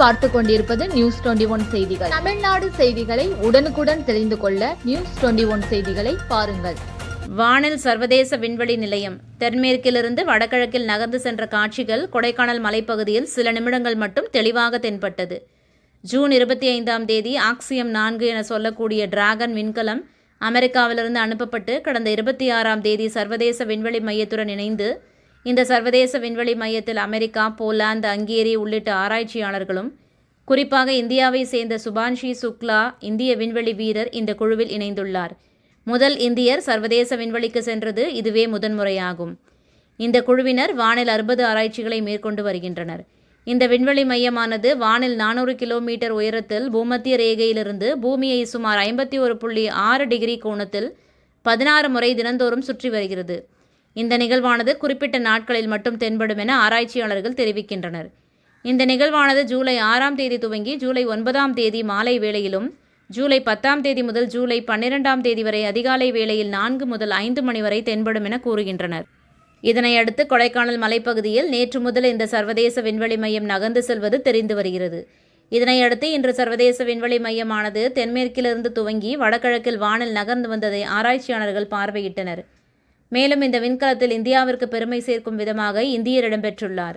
பார்த்து கொண்டிருப்பது news twenty one செய்திகள். தமிழ்நாடு செய்திகளை உடனுக்குடன் தெரிந்து கொள்ள நியூஸ் டுவெண்டி ஒன் செய்திகளை பாருங்கள். வானில் சர்வதேச விண்வெளி நிலையம். தென்மேற்கிலிருந்து வடகிழக்கில் நகர்ந்து சென்ற காட்சிகள் கொடைக்கானல் மலைப்பகுதியில் சில நிமிடங்கள் மட்டும் தெளிவாக தென்பட்டது. ஜூன் இருபத்தி ஐந்தாம் தேதி ஆக்சியம் நான்கு என சொல்லக்கூடிய டிராகன் விண்கலம் அமெரிக்காவிலிருந்து அனுப்பப்பட்டு கடந்த இருபத்தி ஆறாம் தேதி சர்வதேச விண்வெளி மையத்துடன் இணைந்து இந்த சர்வதேச விண்வெளி மையத்தில் அமெரிக்கா போலாந்து அங்கேரி உள்ளிட்ட ஆராய்ச்சியாளர்களும் குறிப்பாக இந்தியாவை சேர்ந்த சுபான்ஷி சுக்லா இந்திய விண்வெளி வீரர் இந்த குழுவில் இணைந்துள்ளார். முதல் இந்தியர் சர்வதேச விண்வெளிக்கு சென்றது இதுவே முதன்முறையாகும். இந்த குழுவினர் வானில் அறுபது ஆராய்ச்சிகளை மேற்கொண்டு வருகின்றனர். இந்த விண்வெளி மையமானது வானில் நானூறு கிலோமீட்டர் உயரத்தில் பூமத்திய ரேகையிலிருந்து பூமியை சுமார் ஐம்பத்தி ஒரு புள்ளி ஆறு டிகிரி கோணத்தில் பதினாறு முறை தினந்தோறும் சுற்றி வருகிறது. இந்த நிகழ்வானது குறிப்பிட்ட நாட்களில் மட்டும் தென்படும் என ஆராய்ச்சியாளர்கள் தெரிவிக்கின்றனர். இந்த நிகழ்வானது ஜூலை ஆறாம் தேதி துவங்கி ஜூலை ஒன்பதாம் தேதி மாலை வேளையிலும் ஜூலை பத்தாம் தேதி முதல் ஜூலை பன்னிரெண்டாம் தேதி வரை அதிகாலை வேளையில் நான்கு முதல் ஐந்து மணி வரை தென்படும் என கூறுகின்றனர். இதனையடுத்து கொடைக்கானல் மலைப்பகுதியில் நேற்று முதல் இந்த சர்வதேச விண்வெளி மையம் நகர்ந்து செல்வது தெரிந்து வருகிறது. இதனையடுத்து இன்று சர்வதேச விண்வெளி மையமானது தென்மேற்கிலிருந்து துவங்கி வடகிழக்கில் வானில் நகர்ந்து வந்ததை ஆராய்ச்சியாளர்கள் பார்வையிட்டனர். மேலும் இந்த விண்கலத்தில் இந்தியாவிற்கு பெருமை சேர்க்கும் விதமாக இந்தியர் இடம்பெற்றுள்ளார்.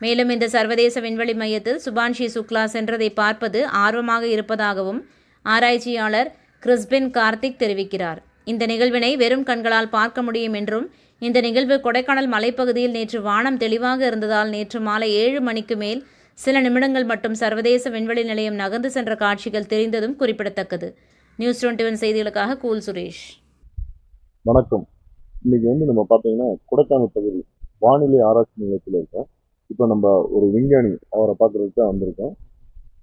மேலும் இந்த சர்வதேச விண்வெளி மையத்தில் சுபான்ஷி சுக்லா சென்றதை பார்ப்பது ஆர்வமாக இருப்பதாகவும் ஆராய்ச்சியாளர் கிறிஸ்பின் கார்த்திக் தெரிவிக்கிறார். இந்த நிகழ்வினை வெறும் கண்களால் பார்க்க முடியும் என்றும் இந்த நிகழ்வு கொடைக்கானல் மலைப்பகுதியில் நேற்று வானம் தெளிவாக இருந்ததால் நேற்று மாலை ஏழு மணிக்கு மேல் சில நிமிடங்கள் மட்டும் சர்வதேச விண்வெளி நிலையம் நகர்ந்து சென்ற காட்சிகள் தெரிந்ததும் குறிப்பிடத்தக்கது. நியூஸ் டுவெண்ட்டி ஒன் செய்திகளுக்காக கூல் சுரேஷ். வணக்கம். இன்னைக்கு வந்து நம்ம பார்த்தீங்கன்னா கொடைக்கானல் பகுதி வானிலை ஆராய்ச்சி நிலையத்தில் இருக்கோம். இப்போ நம்ம ஒரு விஞ்ஞானி அவரை பார்க்கறதுக்கு தான் வந்திருக்கோம்.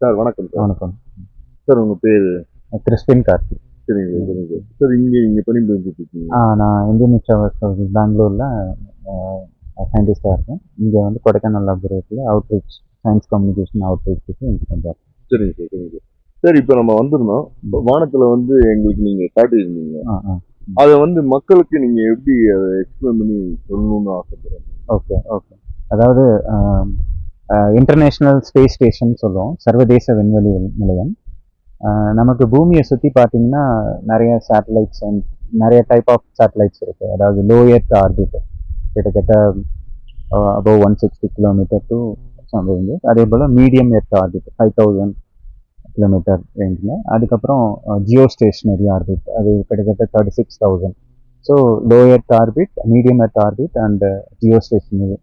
சார் வணக்கம் சார். வணக்கம். சார் உங்கள் பேர்? கிறிஸ்டின் கார்த்திக் சரிங்க சரிங்க சார். சார் இங்கே இங்கே பணி புரிஞ்சுட்டு இருக்கீங்க. ஆ நான் இந்தியன் நிச்சயம் பெங்களூரில் சயின்டிஸ்டாக இருக்கேன். இங்கே வந்து கொடைக்கானல் லேபரேட்டரியில் அவுட்ரீச் சயின்ஸ் கம்யூனிகேஷன் அவுட்ரீச்சுக்கு இங்கே கொஞ்சம் சரிங்க சார் சரிங்க சார். சார் இப்போ நம்ம வந்திருந்தோம். வானத்தில் வந்து எங்களுக்கு நீங்கள் காட்டியிருந்தீங்க. ஆ ஆ. அதை வந்து மக்களுக்கு நீங்கள் எப்படி அதை எக்ஸ்பிளைன் பண்ணி சொல்லணும்னு ஆசைப்படுறேன். Okay okay. அதாவது இன்டர்நேஷ்னல் ஸ்பேஸ் ஸ்டேஷன் சொல்லுவோம் சர்வதேச விண்வெளி நிலையம். நமக்கு பூமியை சுற்றி பார்த்தீங்கன்னா நிறைய சேட்டலைட்ஸ் நிறைய டைப் ஆஃப் சேட்டலைட்ஸ் இருக்குது அதாவது லோ எர்த் ஆர்பிட் கிட்டத்தட்ட above one sixty kilometre to range அதே போல் medium earth orbit five thousand kilometre ரேஞ்சில் அதுக்கப்புறம் ஜியோ ஸ்டேஷனரி ஆர்பிட் அது கிட்டத்தட்ட thirty six thousand so low earth orbit medium earth orbit and geostationary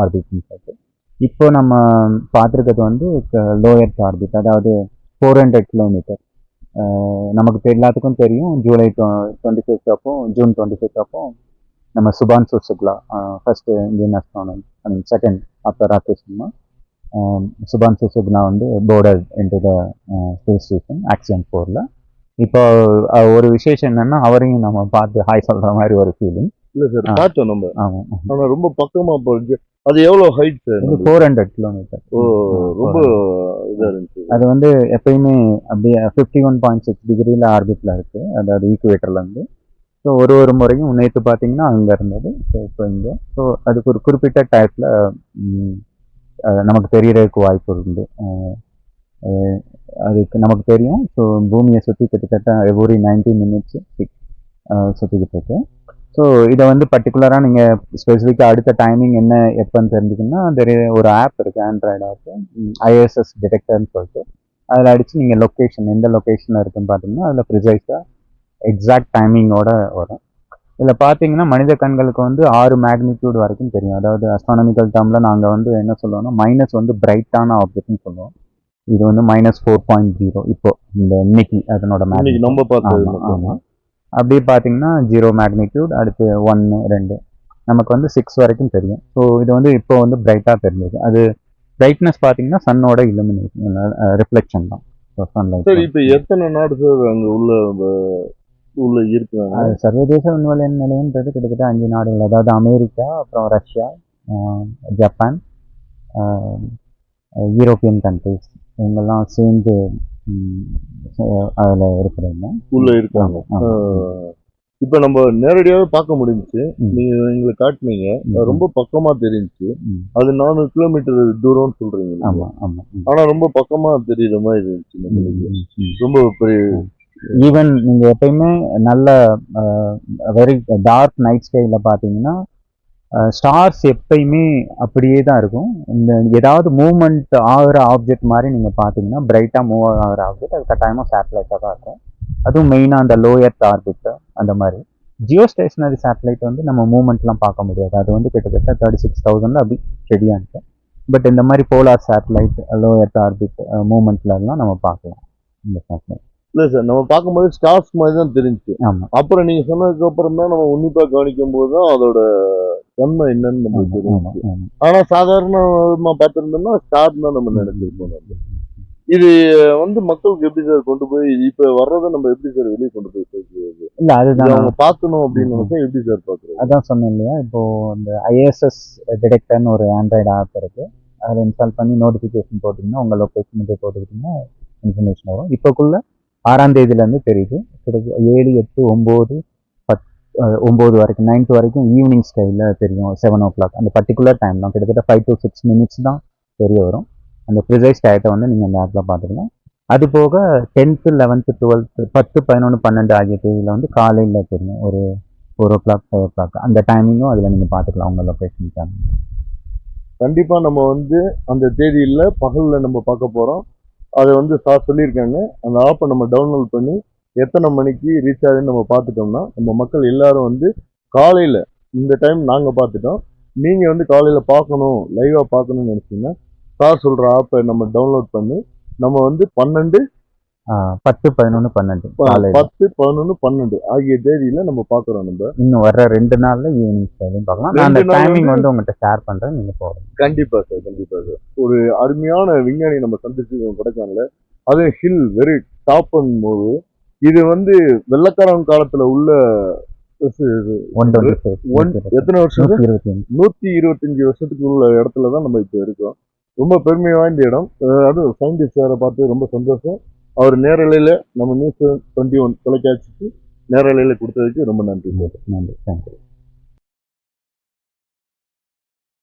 ஆர்பிட்னு சொல்லிட்டு. இப்போ நம்ம பார்த்துருக்கிறது வந்து லோ எர்த் ஆர்பிட் அதாவது ஃபோர் ஹண்ட்ரட் கிலோமீட்டர் நமக்கு எல்லாத்துக்கும் தெரியும். ஜூலை டுவெண்ட்டி ஃபிஃப்த் அப்போ ஜூன் டுவெண்ட்டி ஃபிஃப்த் அப்போ நம்ம Shubhan Shukla first Indian astronomy I mean second after Rakesh Sharma Shubhan Shukla வந்து boarder into the space station Axiom ஃபோரில் இப்போ ஒரு விசேஷம் என்னன்னா அவரையும் நம்ம பார்த்து ஹாய் சொல்கிற மாதிரி ஒரு ஃபீலிங் இல்லை சார். பார்த்தோம் நம்ம. ஆமாம் ஆனால் ரொம்ப பக்கமாக போச்சு அது எவ்வளோ height sir four hundred kilometre ஓ ரொம்ப இதாக இருந்துச்சு அது வந்து எப்பயுமே அப்படியே ஃபிஃப்டி ஒன் பாயிண்ட் சிக்ஸ் டிகிரியில் ஆர்பிட்டில் இருக்குது அதாவது ஈக்குவேட்டர்லேருந்து ஸோ ஒரு ஒரு முறையும் நேற்று பார்த்தீங்கன்னா அங்கே இருந்தது. ஸோ இப்போ இங்கே. ஸோ அதுக்கு ஒரு குறிப்பிட்ட டயத்தில் நமக்கு தெரியறதுக்கு வாய்ப்பு உண்டு. அதுக்கு நமக்கு தெரியும். ஸோ பூமியை சுற்றி கிட்டத்தட்ட எவ்ரி நைன்டி மினிட்ஸ் சுற்றிக்கிட்டு இருக்கு. ஸோ இதை வந்து பர்டிகுலராக நீங்கள் ஸ்பெசிஃபிக்காக அடுத்த டைமிங் என்ன எப்போன்னு தெரிஞ்சுக்கணும்னா தெரிய ஒரு ஆப் இருக்குது ஆண்ட்ராய்டு ஆப் ஐஎஸ்எஸ் டிடெக்டர்னு சொல்லிட்டு. அதில் அடித்து நீங்கள் லொக்கேஷன் எந்த லொக்கேஷனில் இருக்குன்னு பார்த்தீங்கன்னா அதில் ப்ரிசைஸாக எக்ஸாக்ட் டைமிங்கோட வரும். இதில் பார்த்தீங்கன்னா மனித கண்களுக்கு வந்து ஆறு மேக்னிடியூட் வரைக்கும் தெரியும். அதாவது அஸ்ட்ரானமிக்கல் டேர்மில் நாங்கள் வந்து என்ன சொல்லுவோம்னா மைனஸ் வந்து பிரைட்டான ஆப்ஜெக்ட்னு சொல்லுவோம். இது வந்து மைனஸ் ஃபோர் பாயிண்ட் ஜீரோ இப்போ இந்த இன்னைக்கு அதனோட மட்டும். ஆமா. அப்படியே பார்த்தீங்கன்னா ஜீரோ மேக்னிடியூட் அடுத்து ஒன்று ரெண்டு. நமக்கு வந்து சிக்ஸ் வரைக்கும் தெரியும். ஸோ இது வந்து இப்போ வந்து பிரைட்டாக தெரிஞ்சது. அது பிரைட்னஸ் பார்த்தீங்கன்னா சன்னோட இலுமினேஷன் ரிஃப்ளெக்ஷன் தான். ஸோ சன்லைட் சார் இப்போ எத்தனை நாடு சார் அங்கே உள்ள உள்ள இருக்கிறாங்க சர்வதேச விண்வெளி நிலையன்றது கிட்டத்தட்ட அஞ்சு நாடுகள் அதாவது அமெரிக்கா அப்புறம் ரஷ்யா ஜப்பான் யூரோப்பியன் கண்ட்ரிஸ் இவங்கெல்லாம் சேர்ந்து அதில் இருக்கிறவங்க உள்ள. ஆ. இப்ப நம்ம நேரடியாவே பார்க்க முடிஞ்சுச்சு ம். நீங்க எங்களுக்கு காட்டுனீங்க ரொம்ப பக்கமா தெரிஞ்சுச்சு. அது நானூறு கிலோமீட்டர் தூரம்னு சொல்றீங்க நீங்க. ஆமா ஆமா ம். ஆனா ரொம்ப பக்கமா தெரியுற மாதிரி இருந்துச்சு. ரொம்ப பெரிய ஈவன் நீங்க எப்பயுமே நல்ல வெரி டார்க் நைட் ஸ்கைல பார்த்தீங்கன்னா ஸ்டார்ஸ் எப்பயுமே அப்படியே தான் இருக்கும். இந்த ஏதாவது மூவ்மெண்ட் ஆகிற ஆப்ஜெக்ட் மாதிரி நீங்க பார்த்தீங்கன்னா பிரைட்டா மூவ் ஆகிற ஆப்ஜெக்ட் அது கட்டாயமா சேட்டலைட்டாக தான் இருக்கும். அதுவும் மெயினாக அந்த லோயர் ஆர்பிட் அந்த மாதிரி. ஜியோ ஸ்டேஷனரி சேட்டலைட் வந்து நம்ம மூவ்மெண்ட்லாம் பார்க்க முடியாது. அது வந்து கிட்டத்தட்ட தேர்ட்டி சிக்ஸ் தௌசண்ட் அப்படி ஸ்டெடியாக இருக்கு. பட் இந்த மாதிரி போலார் சேட்டலைட் லோயர் ஆர்பிட் மூவ்மெண்ட்லலாம் நம்ம பார்க்கலாம். இந்த சேட்டலைட் இல்ல சார் நம்ம பார்க்கும்போது ஸ்டார்ஸ் மாதிரி தான் தெரிஞ்சுச்சு. ஆமா. அப்புறம் நீங்க சொன்னதுக்கு அப்புறம் தான் நம்ம உன்னிப்பா கவனிக்கும் போது தான் அதோட தன்மை என்னன்னு நமக்கு ஆமா, ஆமா, தெரிஞ்சுச்சு. ஆமா. ஆனா சாதாரணமா பார்த்திருந்தோம்னா ஸ்டார் தான் நம்ம நினைச்சிருப்போம். இது வந்து மக்களுக்கு எப்படி சார் கொண்டு போய் இப்ப வர்றதை நம்ம எப்படி சார் வெளியே கொண்டு போய் சேர்க்கிறது இல்ல அதுதான் அவங்க பார்க்கணும் அப்படின்னு. நினைச்சா எப்படி சார் பாக்குறது அதான் சொன்னேன் இல்லையா? இப்போ இந்த ஐஏஎஸ்எஸ் டிடெக்டர்னு ஒரு ஆண்ட்ராய்டு ஆப் இருக்கு. அதில் இன்ஸ்டால் பண்ணி நோட்டிஃபிகேஷன் போட்டிங்கன்னா உங்கள் லொக்கேஷனுக்கு போட்டுக்கிட்டிங்கன்னா இன்ஃபர்மேஷன் வரும். இப்போக்குள்ள ஆறாம் தேதியிலேருந்து தெரியுது. கிட்டத்தட்ட ஏழு எட்டு ஒம்பது பத் ஒம்பது வரைக்கும் நைன்த்து வரைக்கும் ஈவினிங் ஸ்டைலில் தெரியும். செவன் ஓ கிளாக் அந்த பர்டிகுலர் டைம் தான். கிட்டத்தட்ட ஃபைவ் டு சிக்ஸ் மினிட்ஸ் தான் தெரிய வரும். அந்த ப்ரிசைஸ் டயத்தை வந்து நீங்கள் அந்த ஆப்பில் பார்த்துக்கலாம். அது போக டென்த்து லெவன்த்து டுவெல்த்து பத்து பதினொன்று பன்னெண்டு ஆகிய தேதியில் வந்து காலையில் தெரியும். ஒரு four o'clock five o'clock அந்த டைமிங்கும் அதில் நீங்கள் பார்த்துக்கலாம். உங்கள் லொக்கேஷனுக்கு கண்டிப்பாக நம்ம வந்து அந்த தேதியில் பகலில் நம்ம பார்க்க போகிறோம் அதை வந்து சார் சொல்லியிருக்காங்க. அந்த ஆப்பை நம்ம டவுன்லோட் பண்ணி எத்தனை மணிக்கு ரீச் ஆகுதுன்னு நம்ம பார்த்துட்டோம்னா நம்ம மக்கள் எல்லாரும் வந்து காலையில் இந்த டைம் நாங்கள் பார்த்துட்டோம். நீங்கள் வந்து காலையில் பார்க்கணும் லைவாக பார்க்கணும்னு நினச்சிங்கன்னா சார் சொல்கிற ஆப்பை நம்ம டவுன்லோட் பண்ணி நம்ம வந்து பன்னெண்டு பத்து பதினொன்று பன்னெண்டு. பத்து பதினொன்று பன்னெண்டு ஆகிய தேதியில நம்ம பார்க்குறோம் நம்ம. இன்னும் வர்ற ரெண்டு நாளில் ஈவினிங் ஸ்டைலையும் பார்க்கலாம். நான் அந்த டைமிங் வந்து- உங்கள்கிட்ட ஷேர் பண்ணுறேன் நீங்கள் போகிறேன் கண்டிப்பா சார் கண்டிப்பா சார் ஒரு அருமையான விஞ்ஞானி நம்ம சந்திச்சிருக்கோம் கொடைக்கானல. அது ஹில் வெரி டாப் போது இது வந்து வெள்ளக்காரன் காலத்துல உள்ள எத்தனை வருஷம் நூற்றி இருபத்தி அஞ்சு நூத்தி இருபத்தஞ்சு வருஷத்துக்கு உள்ள இடத்துல தான் நம்ம இப்போ இருக்கோம். ரொம்ப பெருமை வாய்ந்த இடம். அதுவும் சயின்டிஸ்ட் சாரை பார்த்து ரொம்ப சந்தோஷம். அவர் நேரலையில் நம்ம நியூஸ் டுவெண்ட்டி ஒன் தொலைக்காட்சிக்கு நேரலையில் கொடுத்ததுக்கு ரொம்ப நன்றி நன்றி. தேங்க்யூ